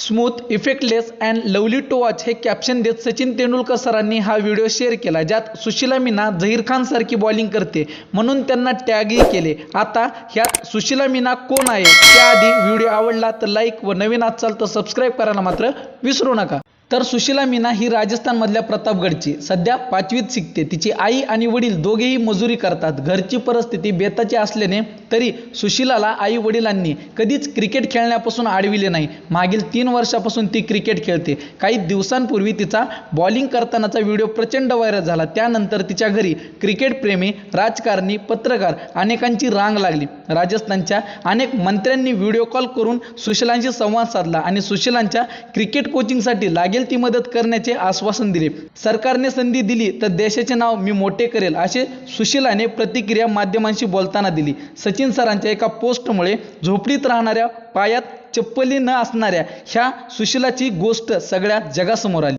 Smooth effectless and lovely to watch हे caption देत सचिन तेंडुलकर सरांनी हा व्हिडिओ शेअर केला ज्यात सुशीला मीना झहीर खान सारखी बॉलिंग करते. म्हणून त्यांना टॅगही केले. आता ह्यात सुशीला मीना कोण आहे? त्याआधी व्हिडिओ आवडला तर लाईक व नवीन असाल तर सबस्क्राईब करायला मात्र विसरू नका. तर सुशीला मीना ही राजस्थानमधल्या प्रतापगडची. सध्या पाचवीत शिकते. तिची आई आणि वडील दोघेही मजुरी करतात. घरची परिस्थिती बेताची असल्याने तरी सुशीलाला आई वडिलांनी कधीच क्रिकेट खेळण्यापासून अडविले नाही. मागील तीन वर्षापासून ती क्रिकेट खेळते. काही दिवसांपूर्वी तिचा बॉलिंग करतानाचा व्हिडिओ प्रचंड व्हायरल झाला. त्यानंतर तिच्या घरी क्रिकेटप्रेमी राजकारणी पत्रकार अनेकांची रांग लागली. राजस्थानच्या अनेक मंत्र्यांनी व्हिडिओ कॉल करून सुशीलांशी संवाद साधला आणि सुशीलांच्या क्रिकेट कोचिंगसाठी लागेल ती मदत करण्याचे आश्वासन दिले. सरकारने संधी दिली तर देशाचे नाव मी मोठे करेल असे सुशीलाने प्रतिक्रिया माध्यमांशी बोलताना दिली. सचिन सरांच्या एका पोस्टमुळे झोपडीत राहणाऱ्या पायात चप्पली न असणाऱ्या ह्या सुशीलाची गोष्ट सगळ्या जगासमोर आली.